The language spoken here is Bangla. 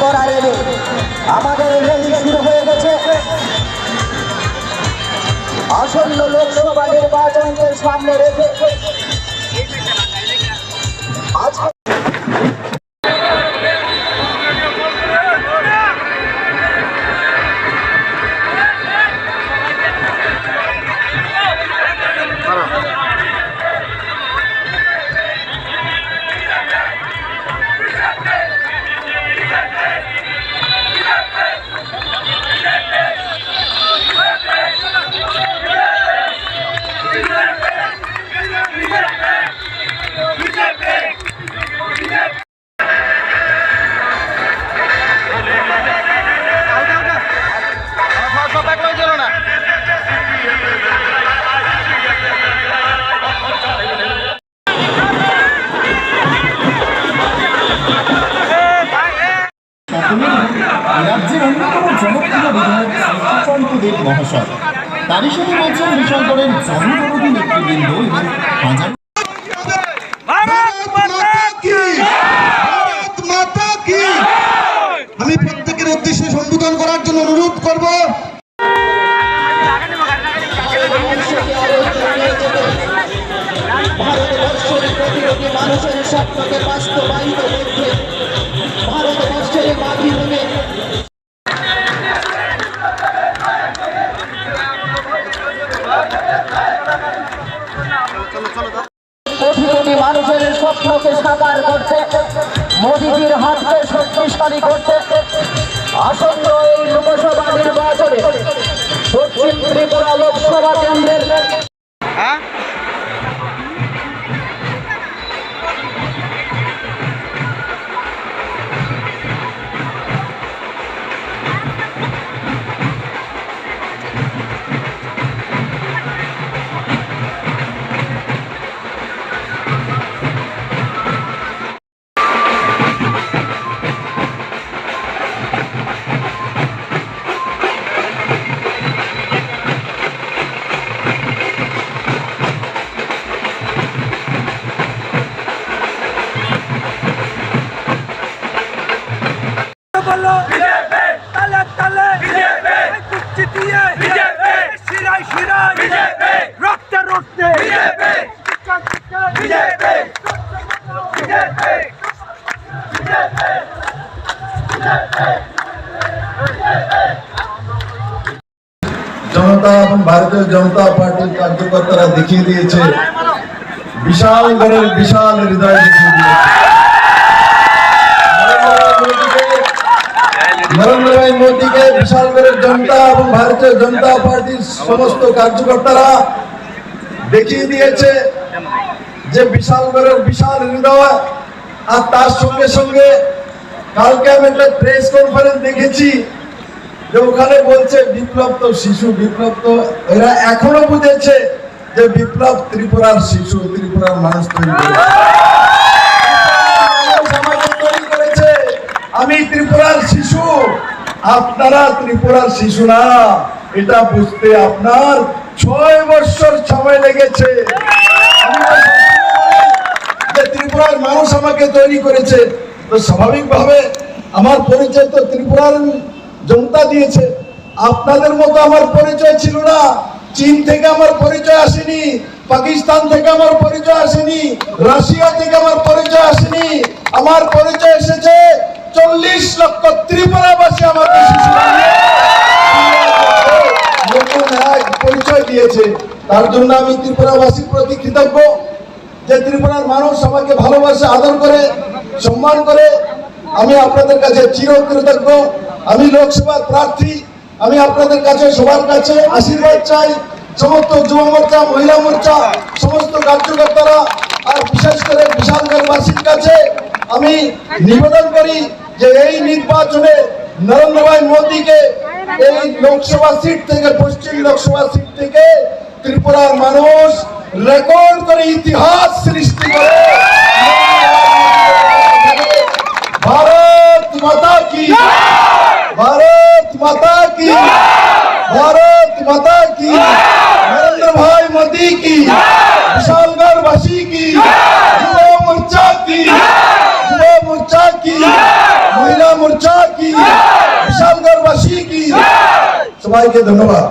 করা নেবে আমাদের রেলি শুরু হয়ে গেছে। আসন্ন লোকসভা নির্বাচনকে সামনে রেখে তারই সাথে রয়েছেন বিশালগড়ের নেতৃবৃন্দ এবং হাজার ভারত মাতা কি ভারত মাতা কি? আমি প্রত্যেকের উদ্দেশ্যে সম্বোধন করার জন্য অনুরোধ করব। ভারতবর্ষের প্রতিরোধী মানুষের স্বপ্নকে বাস্তবায়িত করতে কোটি কোটি মানুষের স্বপ্নকে সাকার করতে, মোদীজির হাতকে শক্তিশালী করতে, আসন্ন এই লোকসভা নির্বাচনে পশ্চিম ত্রিপুরা লোকসভা কেন্দ্রের জনতা এবং ভারতীয় জনতা পার্টির কার্যকর্তারা দেখিয়ে দিয়েছে বিশাল ঘরের বিশাল হৃদয় দেখিয়ে দিয়েছে নরেন্দ্র ভাই মোদীকে বিশাল ঘরের জনতা এবং ভারতীয় জনতা পার্টির সমস্ত কার্যকর্তারা দেখিয়ে দিয়েছে যে বিশাল ঘরের বিশাল হৃদয়, আর তার সঙ্গে সঙ্গে কালকে আমি একটা প্রেস কনফারেন্স দেখেছি যে ওখানে বলছে বিপ্লব তো শিশু, বিপ্লব তো এরা এখনও বুঝেছে যে বিপ্লব ত্রিপুরার শিশু, ত্রিপুরার মানুষ তৈরি করেছে মানুষ আমাকে তৈরি করেছে আমি ত্রিপুরার শিশু। আপনারা ত্রিপুরার শিশু না। এটা বুঝতে আপনার ছয় বছর সময় লেগেছে। ত্রিপুরার মানুষ আমাকে তৈরি করেছে, তো স্বাভাবিকভাবে আমার পরিচয় তো ত্রিপুরার জনতা দিয়েছে। আপনাদের মতো আমার পরিচয় ছিল না। চীন থেকে আমার পরিচয় আসেনি, পাকিস্তান থেকে আমার পরিচয় আসেনি, রাশিয়া থেকে আমার পরিচয় আসেনি। আমার পরিচয় চল্লিশ লক্ষ ত্রিপুরাবাসী শিশু নতুন এক পরিচয় দিয়েছে। তার জন্য আমি ত্রিপুরাবাসীর প্রতি কৃতজ্ঞ। যে ত্রিপুরার মানুষ আমাকে ভালোবাসে, আদর করে, সম্মান করে, আমি আপনাদের কাছে চির কৃতজ্ঞ আমি লোকসভার প্রার্থী। আমি আপনাদের কাছে সবার কাছে আশীর্বাদ চাই। সমস্ত যুব মোর্চা, মহিলা মোর্চা, সমস্ত কার্যকর্তারা, আর বিশেষ করে বিশালগড়বাসীর কাছে আমি নিবেদন করি। যে এই নির্বাচনে নরেন্দ্র ভাই মোদীকে এই লোকসভা সিট থেকে, পশ্চিম লোকসভা সিট থেকে ত্রিপুরার মানুষ রেকর্ড করে ইতিহাস সৃষ্টি করে। ভারত মাতা কি? ভারত মাতা কি? ভারত মাতা কি? নরেন্দ্র ভাই মোदी की সবাইকে ধন্যবাদ।